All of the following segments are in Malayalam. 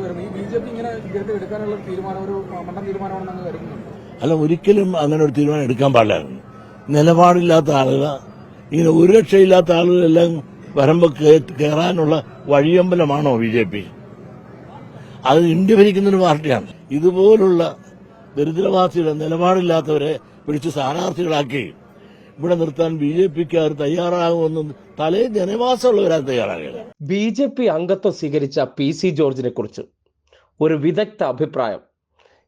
വരുന്നു. ഈ ഇങ്ങനെ എടുക്കാനുള്ള തീരുമാനം ഒരു തീരുമാനമാണെന്ന് അല്ല ഒരിക്കലും അങ്ങനെ ഒരു തീരുമാനം എടുക്കാൻ പാടില്ലായിരുന്നു നിലപാടില്ലാത്ത ആളുകൾ ഇങ്ങനെ ഒരു രക്ഷയില്ലാത്ത ആളുകളെല്ലാം വരുമ്പോൾ കയറാനുള്ള വഴിയമ്പലമാണോ ബി ജെ പി? അത് ഇന്ത്യ ഭരിക്കുന്നൊരു പാർട്ടിയാണ്. ഇതുപോലുള്ള ദരിദ്രവാസികളെ നിലപാടില്ലാത്തവരെ പിടിച്ച് സ്ഥാനാർത്ഥികളാക്കി. ഇവിടെ നിർത്താൻ ബി ജെ പിക്കാർ തയ്യാറാകുമെന്നും തലേ ജനവാസമുള്ളവരാ തയ്യാറാകില്ല ബി ജെ പി അംഗത്വം സ്വീകരിച്ച പി സി ജോർജിനെ കുറിച്ച് ഒരു വിദഗ്ധ അഭിപ്രായം.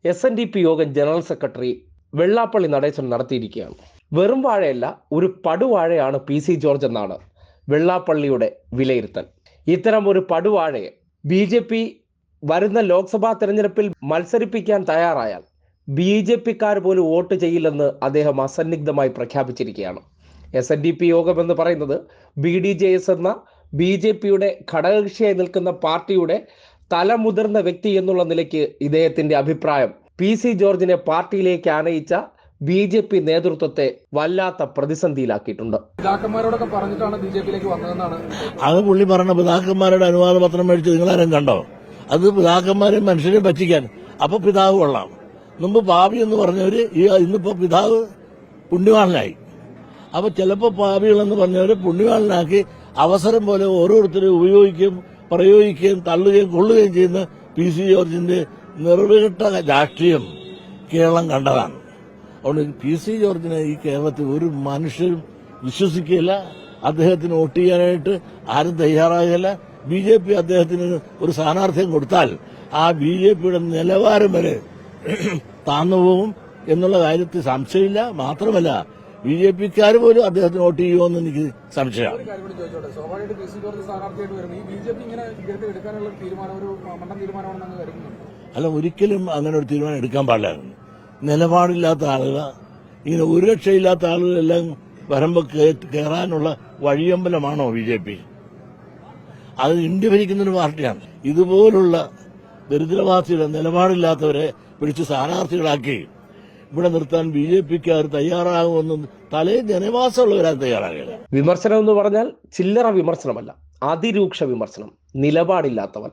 എസ് എൻ ഡി പി യോഗം ജനറൽ സെക്രട്ടറി വെള്ളാപ്പള്ളി നടേശൻ നടത്തിയിരിക്കുകയാണ്. വെറും വാഴയല്ല ഒരു പടുവാഴയാണ് പി സി ജോർജ് എന്നാണ് വെള്ളാപ്പള്ളിയുടെ വിലയിരുത്തൽ. ഇത്തരം ഒരു പടുവാഴയെ ബി ജെ പി വരുന്ന ലോക്സഭാ തെരഞ്ഞെടുപ്പിൽ മത്സരിപ്പിക്കാൻ തയ്യാറായാൽ ബി ജെ പിക്കാർ പോലും വോട്ട് ചെയ്യില്ലെന്ന് അദ്ദേഹം അസന്നിഗ്ധമായി പ്രഖ്യാപിച്ചിരിക്കുകയാണ്. എസ് എൻ ഡി പി യോഗം എന്ന് പറയുന്നത് ബി ഡി ജെ എസ് എന്ന ബി ജെ പിയുടെ ഘടകകക്ഷിയായി നിൽക്കുന്ന പാർട്ടിയുടെ തലമുതിർന്ന വ്യക്തി എന്നുള്ള നിലയ്ക്ക് ഇദ്ദേഹത്തിന്റെ അഭിപ്രായം. പി സി ജോർജിനെ പാർട്ടിയിലേക്ക് ആനയിച്ച ബി ജെ പി നേതൃത്വത്തെ വല്ലാത്ത പ്രതിസന്ധിയിലാക്കിയിട്ടുണ്ട്. പിതാക്കന്മാരോടൊക്കെ പറഞ്ഞിട്ടാണ് ബി ജെ പിയിലേക്ക് വന്നതെന്നാണ്. അത് പുള്ളി പറഞ്ഞ പിതാക്കന്മാരുടെ അനുവാദ പത്രം മേടിച്ച് നിങ്ങളാരും കണ്ടോ? അത് പിതാക്കന്മാരെ മനുഷ്യരെ പറ്റിക്കാൻ. അപ്പൊ പിതാവ് കൊള്ളാം. മുമ്പ് പാപി എന്ന് പറഞ്ഞവര് ഇന്നിപ്പോ പിതാവ് പുണ്യവാളനായി അപ്പൊ ചിലപ്പോ പാപികളെന്ന് പറഞ്ഞവരെ പുണ്യവാളനാക്കി അവസരം പോലെ ഓരോരുത്തരും ഉപയോഗിക്കുകയും പ്രയോഗിക്കുകയും തള്ളുകയും കൊള്ളുകയും ചെയ്യുന്ന പി സി ജോർജിന്റെ നിർവിഘട്ട രാഷ്ട്രീയം കേരളം കണ്ടതാണ്. അതുകൊണ്ട് പി സി ജോർജിനെ ഈ കേരളത്തിൽ ഒരു മനുഷ്യരും വിശ്വസിക്കില്ല അദ്ദേഹത്തിന് വോട്ട് ചെയ്യാനായിട്ട് ആരും തയ്യാറാകില്ല ബി ജെ പി അദ്ദേഹത്തിന് ഒരു സ്ഥാനാർത്ഥ്യം കൊടുത്താൽ ആ ബി ജെ പിയുടെ നിലവാരം വരെ താന്നു പോകും എന്നുള്ള കാര്യത്തിൽ സംശയമില്ല. മാത്രമല്ല ബി ജെ പിക്കാർ പോലും അദ്ദേഹത്തിന് വോട്ട് ചെയ്യുമെന്ന് എനിക്ക് സംശയമാണ്. അല്ല ഒരിക്കലും അങ്ങനെ ഒരു തീരുമാനം എടുക്കാൻ പാടില്ല. നിലപാടില്ലാത്ത ആളുകൾ ഇങ്ങനെ ഒരു രക്ഷയില്ലാത്ത ആളുകളെല്ലാം വരമ്പോ കയറാനുള്ള വഴിയമ്പലമാണോ ബി ജെ പി? അത് ഇന്ത്യ ഭരിക്കുന്നൊരു പാർട്ടിയാണ്. ഇതുപോലുള്ള ദരിദ്രവാസിയുടെ നിലപാടില്ലാത്തവരെ പിടിച്ച് സ്ഥാനാർത്ഥികളാക്കി. ഇവിടെ നിർത്താൻ ബി ജെ പിക്കാർ തയ്യാറാകുമെന്നും തലേ ജനവാസമുള്ളവരാ തയ്യാറാകില്ല വിമർശനം എന്ന് പറഞ്ഞാൽ ചില്ലറ വിമർശനമല്ല അതിരൂക്ഷ വിമർശനം നിലപാടില്ലാത്തവൻ.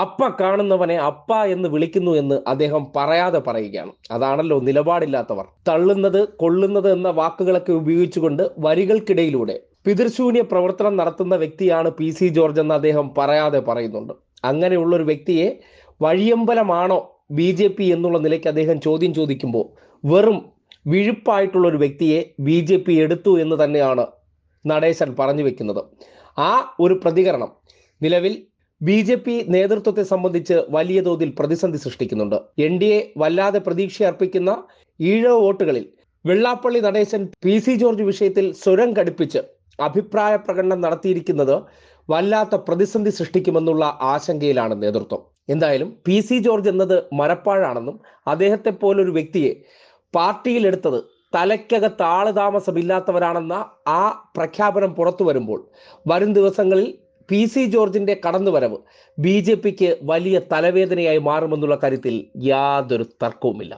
അപ്പ കാണുന്നവനെ അപ്പ എന്ന് വിളിക്കുന്നു എന്ന് അദ്ദേഹം പറയാതെ പറയുകയാണ്. അതാണല്ലോ നിലപാടില്ലാത്തവർ. തള്ളുന്നത് കൊള്ളുന്നത് എന്ന വാക്കുകളൊക്കെ ഉപയോഗിച്ചുകൊണ്ട് വരികൾക്കിടയിലൂടെ പിതൃശൂന്യ പ്രവർത്തനം നടത്തുന്ന വ്യക്തിയാണ് പി സി ജോർജ് എന്ന് അദ്ദേഹം പറയാതെ പറയുന്നുണ്ട്. അങ്ങനെയുള്ള ഒരു വ്യക്തിയെ വഴിയമ്പലമാണോ ബി ജെ പി എന്നുള്ള നിലയ്ക്ക് അദ്ദേഹം ചോദ്യം ചോദിക്കുമ്പോൾ വെറും വിഴുപ്പായിട്ടുള്ള ഒരു വ്യക്തിയെ ബി ജെ പി എടുത്തു എന്ന് തന്നെയാണ് നടേശൻ പറഞ്ഞു വെക്കുന്നത്. ആ ഒരു പ്രതികരണം നിലവിൽ ബി ജെ പി നേതൃത്വത്തെ സംബന്ധിച്ച് വലിയ തോതിൽ പ്രതിസന്ധി സൃഷ്ടിക്കുന്നുണ്ട്. എൻ ഡി എ വല്ലാതെ പ്രതീക്ഷ അർപ്പിക്കുന്ന Ezhava വോട്ടുകളിൽ Vellappally Natesan P C George വിഷയത്തിൽ സ്വരം കടുപ്പിച്ച് അഭിപ്രായ പ്രകടനം നടത്തിയിരിക്കുന്നത് വല്ലാത്ത പ്രതിസന്ധി സൃഷ്ടിക്കുമെന്നുള്ള ആശങ്കയിലാണ് നേതൃത്വം. എന്തായാലും പി സി ജോർജ് എന്നത് മരപ്പാഴാണെന്നും അദ്ദേഹത്തെ പോലൊരു വ്യക്തിയെ പാർട്ടിയിലെടുത്തത് തലയ്ക്കകത്ത് ആൾ താമസമില്ലാത്തവരാണെന്ന ആ പ്രഖ്യാപനം പുറത്തു വരുമ്പോൾ വരും ദിവസങ്ങളിൽ പി സി ജോർജിന്റെ കടന്നുവരവ് ബി ജെ പിക്ക് വലിയ തലവേദനയായി മാറുമെന്നുള്ള കാര്യത്തിൽ യാതൊരു തർക്കവുമില്ല.